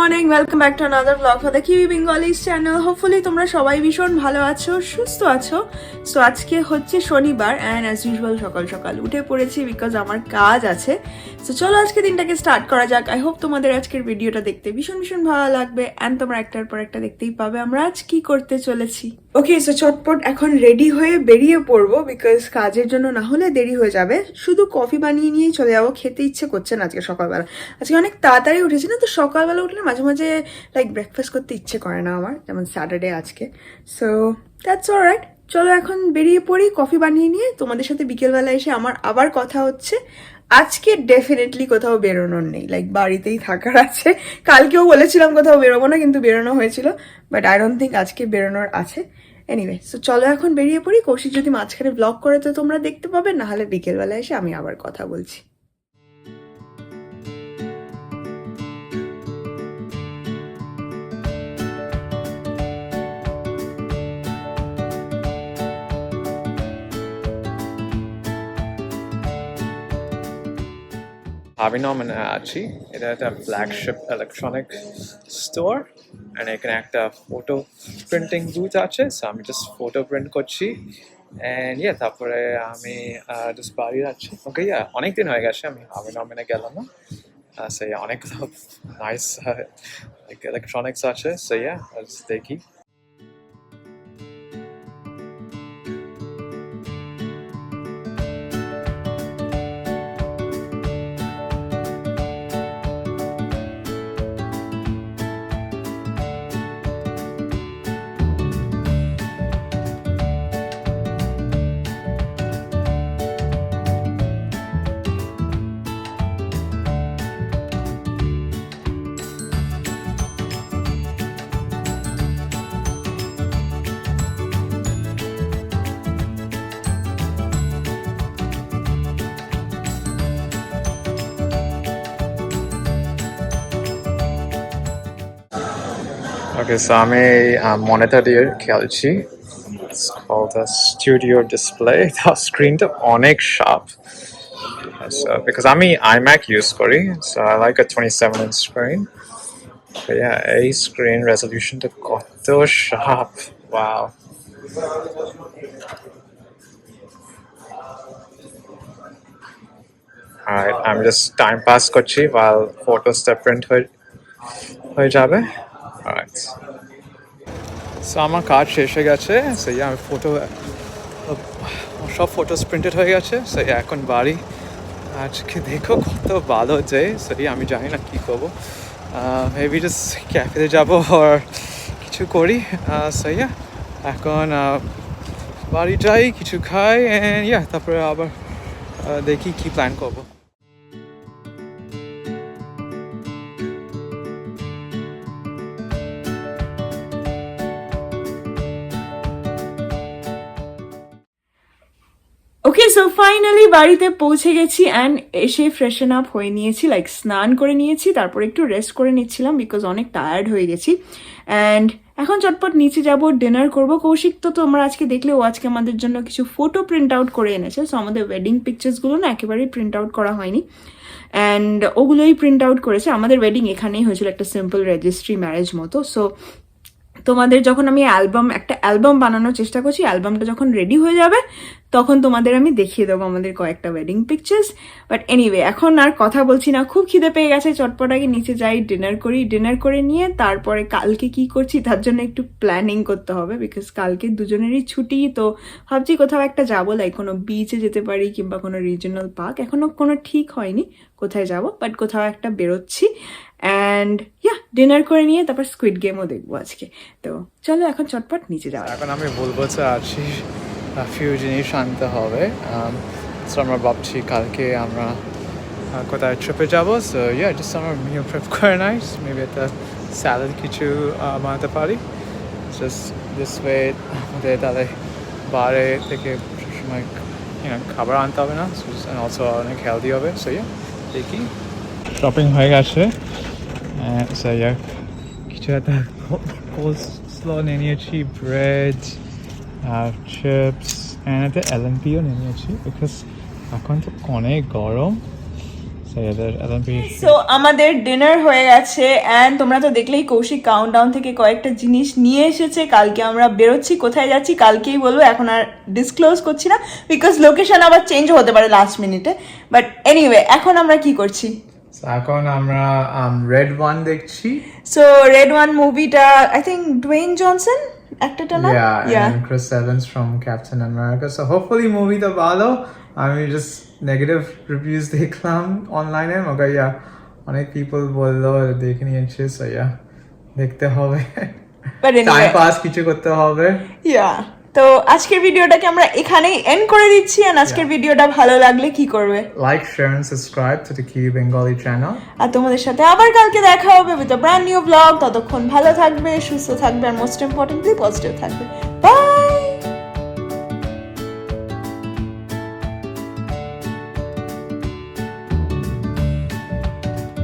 Morning welcome back to another blog for the Kiwi Bengalis channel hopefully তোমরা সবাই ভীষণ ভালো আছো, সুস্থ আছো। সো আজকে হচ্ছে শনিবার অ্যান্ড অ্যাজ ইউজুয়াল সকাল সকাল উঠে পড়েছি বিকজ আমার কাজ আছে। সো চলো আজকে দিনটাকে স্টার্ট করা যাক। আই হোপ তোমাদের আজকের ভিডিওটা দেখতে ভীষণ ভীষণ ভালো লাগবে অ্যান্ড তোমরা একটার পর একটা দেখতেই পাবে আমরা আজ কি করতে চলেছি। ওকে সো চটপট এখন রেডি হয়ে বেরিয়ে পড়ব বিকজ কাজের জন্য না হলে দেরি হয়ে যাবে। শুধু কফি বানিয়ে নিয়েই চলে যাব, খেতে ইচ্ছে করছে না আজকে সকালবেলা। আজকে অনেক তাড়াতাড়ি উঠেছি না, তো সকালবেলা উঠলে মাঝে মাঝে লাইক ব্রেকফাস্ট করতে ইচ্ছে করে না আমার, যেমন স্যাটারডে আজকে। সো দ্যাটস অল রাইট চলো এখন বেরিয়ে পড়ি কফি বানিয়ে নিয়ে। তোমাদের সাথে বিকেলবেলা এসে আমার আবার কথা হচ্ছে। আজকে ডেফিনেটলি কোথাও বেরোনোর নেই লাইক বাড়িতেই থাকার আছে। কালকেও বলেছিলাম কোথাও বেরোবো না, কিন্তু বেরোনো হয়েছিল বাট আই ডোন্ট থিঙ্ক আজকে বেরোনোর আছে। এনিওয়ে সো চলো এখন বেরিয়ে পড়ি, কৌশিক যদি মাঝখানে ব্লগ করে তো তোমরা দেখতে পাবে না হলে বিকেলবেলা এসে আমি আবার কথা বলছি। আভিনমনে আছি এটা একটা ফ্ল্যাগশিপ ইলেকট্রনিক স্টোর অ্যান্ড এখানে একটা ফটো প্রিন্টিং বুথ আছে। সো আমি জাস্ট ফটো প্রিন্ট করছি। অ্যান্ড ইয়ে তারপরে আমি জাস্ট বাড়ি যাচ্ছি। ওকে ইয়া অনেক দিন হয়ে গেছে, আমি আভিনমনে গেলাম। না সেই অনেক নাইস ইলেকট্রনিক্স আছে। সেই দেখি। ওকে সো আমি মনিটর দিয়ে খেলছি It's called a studio display the স্ক্রিনটা অনেক শার্প so because আমি iMac use করি so I like a 27 inch screen but yeah এই স্ক্রিন রেজলিউশনটা কত শার্প wow Alright, আমি জাস্ট টাইম পাস করছি while photos প্রিন্ট হয়ে হয়ে যাবে Alright. সো আমার কাজ শেষ হয়ে গেছে। সেই আমি ফটো সব ফটোস প্রিন্টেড হয়ে গেছে। সেই এখন বাড়ি। আজকে দেখো কত ভালো যে। সেই আমি জানি না কী করব। মেবি জাস্ট ক্যাফেতে যাব আর কিছু করি। সেই এখন বাড়ি যাই, কিছু খাই অ্যান্ড ইয়া তারপরে আবার দেখি কি প্ল্যান করব। ওকে সো ফাইনালি বাড়িতে পৌঁছে গেছি অ্যান্ড এসে ফ্রেশন আপ হয়ে নিয়েছি লাইক স্নান করে নিয়েছি, তারপর একটু রেস্ট করে নিচ্ছিলাম বিকজ অনেক টায়ার্ড হয়ে গেছি। অ্যান্ড এখন চটপট নিচে যাব ডিনার করব। কৌশিক তো তোমরা আজকে দেখলে, ও আজকে আমাদের জন্য কিছু ফটো প্রিন্ট আউট করে এনেছে। সো আমাদের ওয়েডিং পিকচার্সগুলো না একেবারেই প্রিন্ট আউট করা হয়নি। অ্যান্ড ওগুলোই প্রিন্ট আউট করেছে। আমাদের ওয়েডিং এখানেই হয়েছিল একটা সিম্পল রেজিস্ট্রি ম্যারেজ মতো। সো তোমাদের যখন আমি অ্যালবাম একটা অ্যালবাম বানানোর চেষ্টা করছি অ্যালবামটা যখন রেডি হয়ে যাবে, তখন তোমাদের আমি দেখিয়ে দেবো আমাদের কয়েকটা ওয়েডিং পিকচার্স বাট এনিওয়ে এখন আর কথা বলছি না, খুব খিদে পেয়ে গেছে, চটপট আগে নিচে যাই ডিনার করি ডিনার করে নিয়ে তারপরে কালকে কি করছি, তার জন্য একটু প্ল্যানিং করতে হবে বিকজ কালকে দুজনেরই ছুটি, তো ভাবছি কোথাও একটা যাব লাইক কোনো বিচে যেতে পারি কিংবা কোনো রিজনাল পার্ক এখনও কোনো ঠিক হয়নি, কোথায় যাব বাট কোথাও একটা বেরোচ্ছি। অ্যান্ড ইয়া ডিনার করে নিয়ে তারপর স্কুইড গেমও দেখব আজকে। তো চলো এখন চটপট নিচে যাওয়া। এখন আমি বলব যে আছি ফিউ জিনিস আনতে হবে। সো আমরা ভাবছি কালকে আমরা কোথায় ট্রিপে যাব। সো ইয়া জাস্ট আমরা মিও প্রেপ করে নাই মেবি একটা স্যালাড কিছু বানাতে পারি। জাস্ট দিস ওয়ে আমাদের তাহলে বাইরে থেকে সবসময় you know, খাবার আনতে হবে না। অলসো অনেক হেলদি হবে। সো ইয়া দেখি। শপিং হয়ে গেছে। সো ইয়া কিছু একটা কোলস্লো নিয়ে নিয়েছি ব্রেড আর চিপস অ্যান্ড একটা এলএমপিও নিয়ে নিয়েছি বিকজ এখন তো অনেক গরম So, yeah. সো আমাদের ডিনার হয়ে গেছে অ্যান্ড তোমরা তো দেখলেই কৌশিক কাউন্টডাউন থেকে কয়েকটা জিনিস নিয়ে এসেছে। কালকে আমরা বেরোচ্ছি, কোথায় যাচ্ছি, কালকেই বলব, এখন আর ডিসক্লোজ করছি না বিকজ লোকেশন আবার চেঞ্জ হতে পারে লাস্ট মিনিটে বাট এনিওয়ে এখন আমরা কি করছি? So এখন আমরা um, red one দেখছি সো রেড ওয়ান মুভিটা আই থিঙ্ক ডুয়েন জনসন একটাটা না then Chris Evans from Captain America. So hopefully movie the ভালো আমি just negative reviews দেখলাম online এ মগে yeah অনেক people বলল দেখে নিয়েছে so yeah দেখতে হবে. টাইম পাস কিছু করতে হবে ইয়া তো আজকের ভিডিওটাকে আমরা এখানেই এন্ড করে দিচ্ছি আর আজকের ভিডিওটা ভালো লাগলে কি করবে? Like share and subscribe to the Kiwi Bengali channel আর তোমাদের সাথে আবার কালকে দেখা হবে with a brand new blog ততক্ষণ ভালো থাকবে সুস্থ থাকবে আর মোস্ট ইম্পর্টেন্টলি পজিটিভ থাকবে।